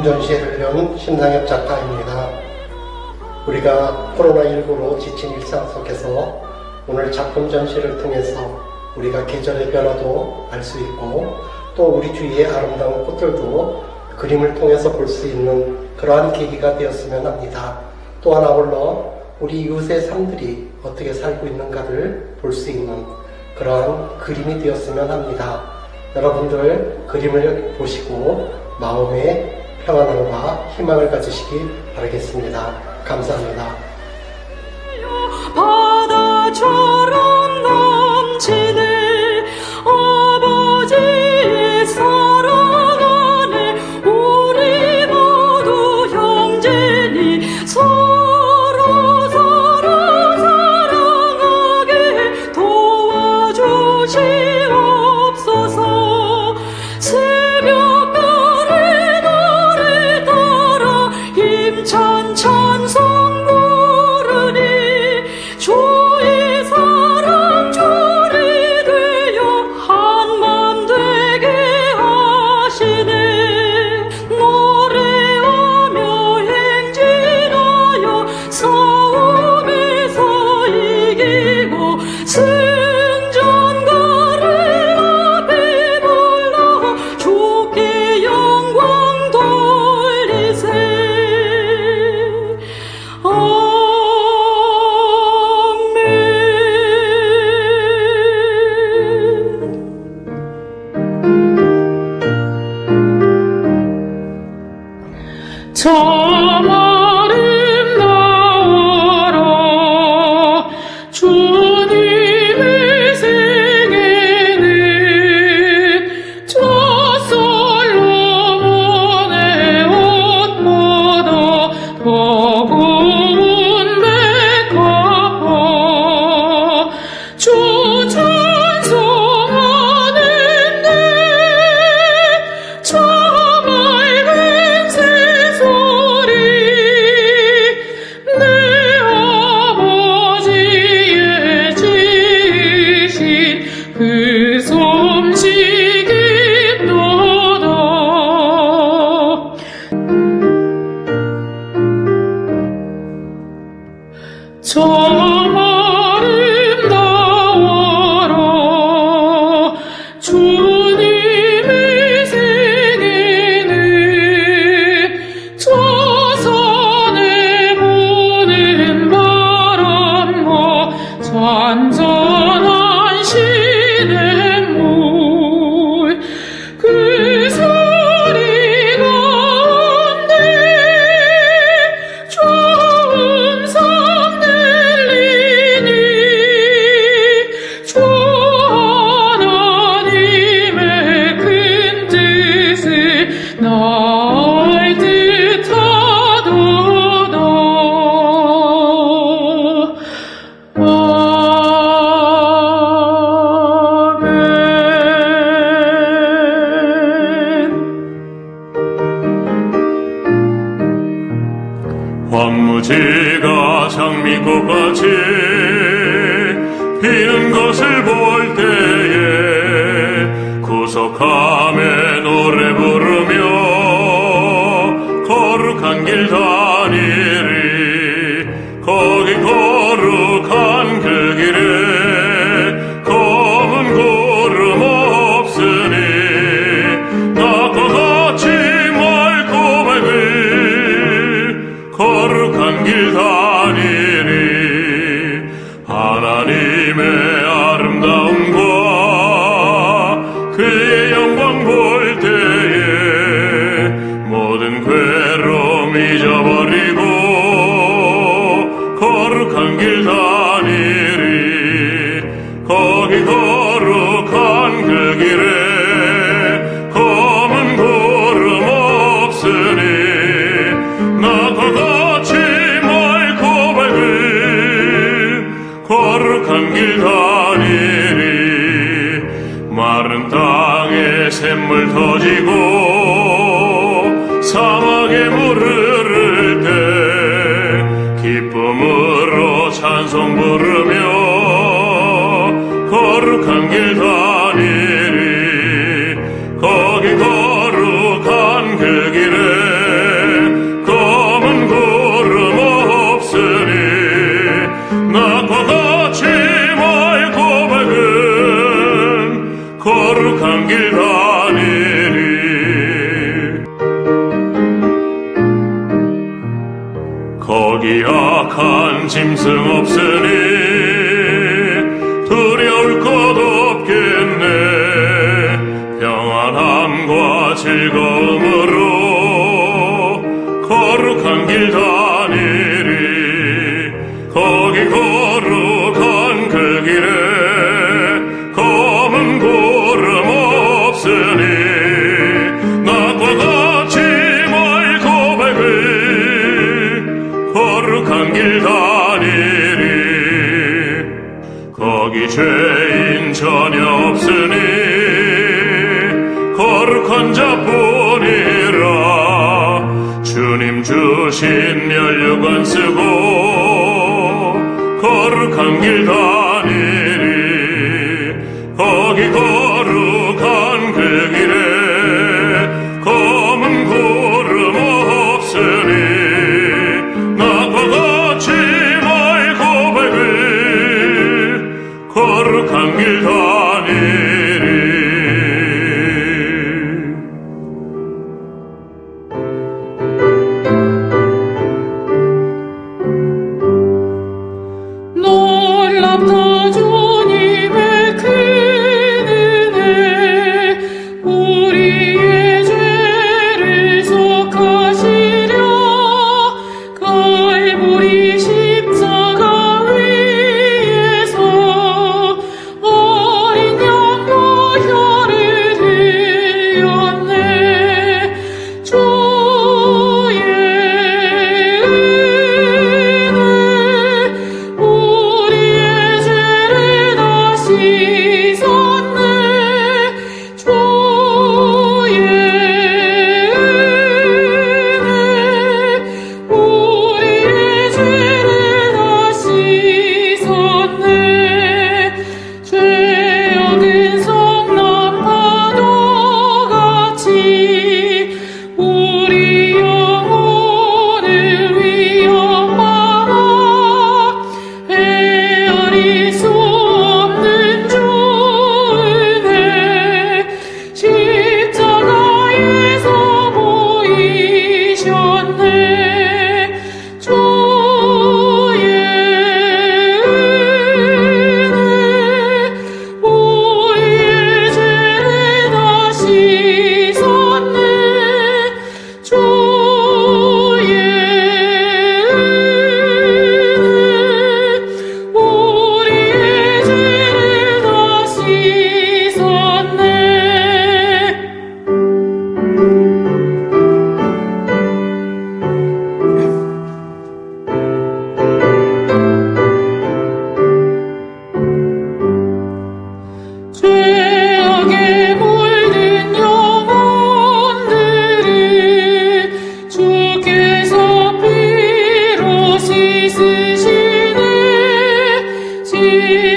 작품 전시회를 연 심상엽 작가입니다. 우리가 코로나19로 지친 일상 속에서 오늘 작품 전시를 통해서 우리가 계절의 변화도 알 수 있고 또 우리 주위의 아름다운 꽃들도 그림을 통해서 볼 수 있는 그러한 계기가 되었으면 합니다. 또한 아울러 우리 이웃의 삶들이 어떻게 살고 있는가를 볼 수 있는 그러한 그림이 되었으면 합니다. 여러분들 그림을 보시고 마음에 평안함과 희망을 가지시기 바라겠습니다. 감사합니다. 바다처럼 넘치네 아버지의 사랑 안에 우리 모두 형제니 서로 서로 사랑하게 도와주시 talk. 황무지가 장미꽃같이 피는 것을 볼 때에 구속함에 노래 부르 거룩한 길 다니리 마른 땅에 샘물 터지고 사막에 물 흐를 때 기쁨으로 찬송 부르며 거룩한 길다 여기 악한 짐승 없으니 두려울 것 없겠네. 평안함과 즐거움 긴 면류관 쓰고 거룩한 길다 ti.